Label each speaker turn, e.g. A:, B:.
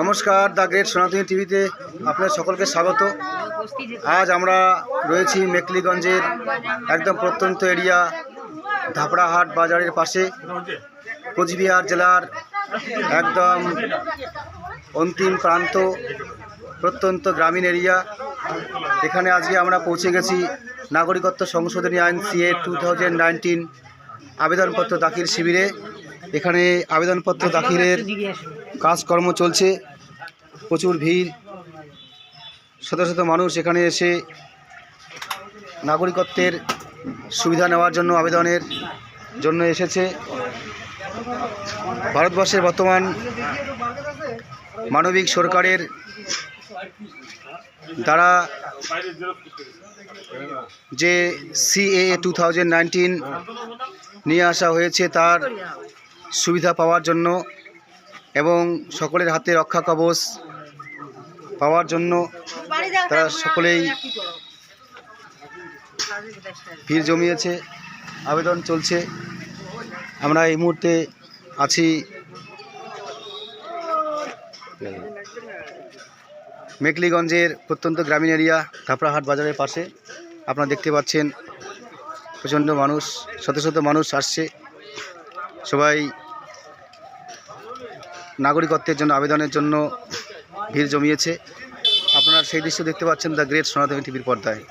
A: নমস্কার, the great সনাতনী টিভিতে আপনার সকলকে স্বাগত। আজ আমরা রয়েছি মেকলিগঞ্জের একদম প্রত্যন্ত এরিয়া, ধাপড়াহাট বাজারের পাশে, কোচবিহার জেলার একদম অন্তিম প্রান্ত, প্রত্যন্ত গ্রামীণ এরিয়া। এখানে আজকে আমরা পৌঁছে গেছি নাগরিকত্ব সংশোধনী আইন সিএ টু থাউজেন্ড নাইনটিন আবেদনপত্র দাখিল শিবিরে। এখানে আবেদনপত্র দাখিলের কাজকর্ম চলছে প্রচুর ভিড় শত শত মানুষ এখানে এসে নাগরিকত্বের সুবিধা নেওয়ার জন্য আবেদনের জন্য এসেছে। ভারতবর্ষের বর্তমান মানবিক সরকারের দ্বারা যে সিএএ টু থাউজেন্ড নাইনটিন নিয়ে আসা হয়েছে তার সুবিধা পাওয়ার জন্য এবং সকলের হাতে রক্ষা কবচ পাওয়ার জন্য তারা সকলেই ভিড় জমিয়েছে, আবেদন চলছে। আমরা এই মুহূর্তে আছি মেকলিগঞ্জের প্রত্যন্ত গ্রামীণ এরিয়া থাপড়াহাট বাজারের পাশে। আপনারা দেখতে পাচ্ছেন প্রচণ্ড মানুষ, শত শত মানুষ আসছে। সবাই নাগরিকত্বের জন্য আবেদনের জন্য ভিড় জমিয়েছে। আপনারা সেই দৃশ্য দেখতে পাচ্ছেন দ্য গ্রেট সনাতনী টিভির পর্দায়।